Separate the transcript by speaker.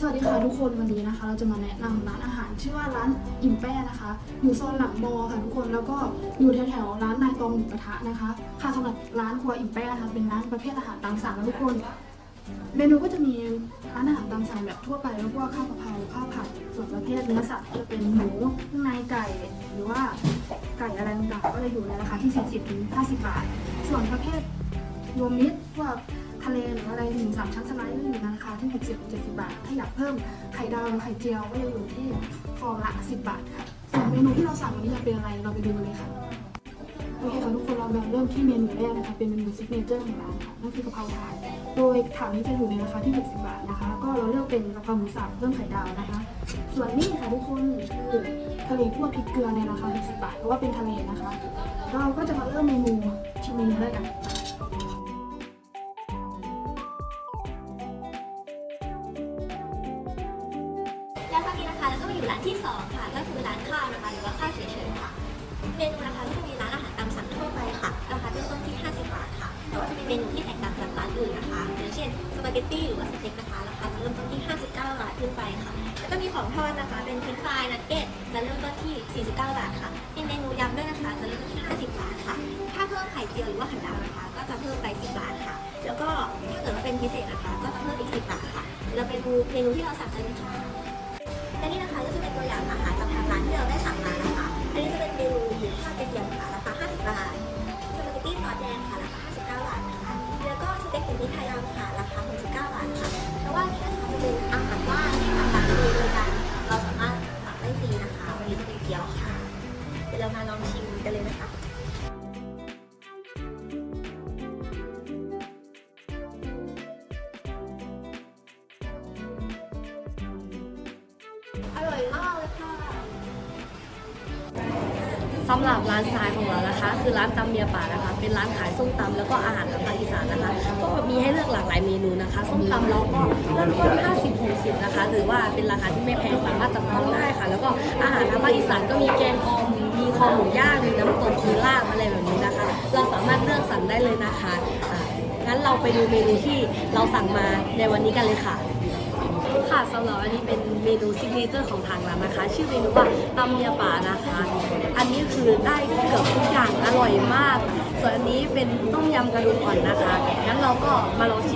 Speaker 1: สวัสดีค่ะทุกคนวันนี้นะคะ เราจะมาแนะนำร้านอาหารชื่อว่าร้านอิ่มแป้นะคะ อยู่โซนหลังมอค่ะทุกคนแล้วก็อยู่แถวๆร้านนายตองหมูกระทะนะคะ ค่ะสำหรับร้านครัวอิ่มแป้นะคะเป็นร้านประเภทอาหารตามสั่งนะทุกคน เมนูก็จะมีร้านอาหารตามสั่งแบบทั่วไปแล้วก็ข้าวกะเพราข้าวผัดส่วนประเภทเนื้อสัตว์จะเป็นหมูเครื่องในไก่หรือว่าไก่อะไรต่างๆก็จะอยู่ในราคาที่ 40ถึง50 บาท ส่วนประเภท รวมมิตรพวกทะเลหรืออะไรหนึ่งสามชั้นสไลด์ก็อยู่ในราคาที่ 60 70 บาท ถ้าอยากเพิ่มไข่ดาวหรือไข่เจียวก็จะอยู่ที่ฟองละ 10 บาทค่ะส่วนเมนูที่เราสั่งวันนี้จะเป็นอะไรเราไปดูเลยค่ะโอเคค่ะทุกคนเราเริ่มที่เมนูแรกนะคะเป็นเมนูซิกเนเจอร์ของร้านค่ะนั่นคือกะเพราถาดโดยถาดนี้จะอยู่ในราคาที่ 60 บาทนะคะก็เราเลือกเป็นกะเพราหมูสับเพิ่มไข่ดาวนะคะ ส่วนนี้ค่ะทุกคนคือทะเลคั่วพริกเกลือในราคา 60 บาทเพราะว่าเป็นทะเลนะคะ เราก็จะมาเริ่มเมนูชิมเมนูแรกกัน
Speaker 2: วตอนนี้นะคะเราก็มาอยู่ร้านที่สองค่ะ ก็คือร้านข้าวนะคะ หรือว่าข้าวเฉยๆค่ะ เมนูนะคะก็จะมีร้านอาหารตามสั่งทั่วไปค่ะ ราคาเริ่มต้นที่ 50 บาทค่ะ แต่ว่าจะมีเมนูที่แตกต่างจากร้านอื่นนะคะ อย่างเช่นสปาเกตตี้หรือว่าสเต็กนะคะ ราคาจะเริ่มต้นที่ 59 บาทขึ้นไปค่ะ แล้วก็มีของทอดนะคะ เป็นเฟรนฟรายนักเก็ตจะเริ่มต้นที่ 49 บาทค่ะ มีเมนูยำด้วยนะคะ จะเริ่มต้นที่ 50 บาทค่ะ ถ้าเพิ่มไข่เจียวหรือว่าไข่ดาวนะคะ ก็จะเพิ่มไป 10 บาทค่ะ แล้วก็ถ้าเกิดว่าเป็นพิเศษนะคะ ก็จะเพิ่มอีก 10 บาทค่ะเราไปดูเมนูที่เราสั่งกันค่ะ และนี่นะคะก็จะเป็นตัวอย่างอาหารจากทางร้านที่เราได้สั่งมานะคะ อันนี้จะเป็นเมนูหมูทอดกระเทียมค่ะราคา50 บาท สปาเกตตี้ซอสแดงค่ะราคา59 บาทนะคะแล้วก็สเต็กหมูนิทายำค่ะราคา69 บาทค่ะแต่ว่านี่นะคะจะเป็นอาหารว่างที่ทางร้านมีบริการเราสามารถสั่งได้ฟรีนะคะ วันนี้จะเป็นเกี๊ยวค่ะ เดี๋ยวเรามาลองชิมกันเลยนะคะ
Speaker 3: สำหรับร้านซ้ายของเรานะคะ คือร้านตำเมียป่านะคะ เป็นร้านขายส้มตำแล้วก็อาหารทางภาคอีสานนะคะ ก็มีให้เลือกหลากหลายเมนูนะคะส้มตำเราก็เริ่มต้น 50 60 นะคะหรือว่าเป็นราคาที่ไม่แพงสามารถจับต้องได้ค่ะ แล้วก็อาหารทางภาคอีสานก็มีแกงออมมีคอหมูย่างมีน้ำตกมีลาบอะไรแบบนี้นะคะ เราสามารถเลือกสั่งได้เลยนะคะอะงั้นเราไปดูเมนูที่เราสั่งมาในวันนี้กันเลยค่ะค่ะสำหรับอันนี้เป็น เมนูซิกเนเจอร์ของทางร้านนะคะ ชื่อเมนูว่าตำเมียป่านะคะ อันนี้คือได้เกือบทุกอย่างอร่อยมาก ส่วนอันนี้เป็นต้มยำกระดูกอ่อนนะคะงั้นเราก็มาลองชิม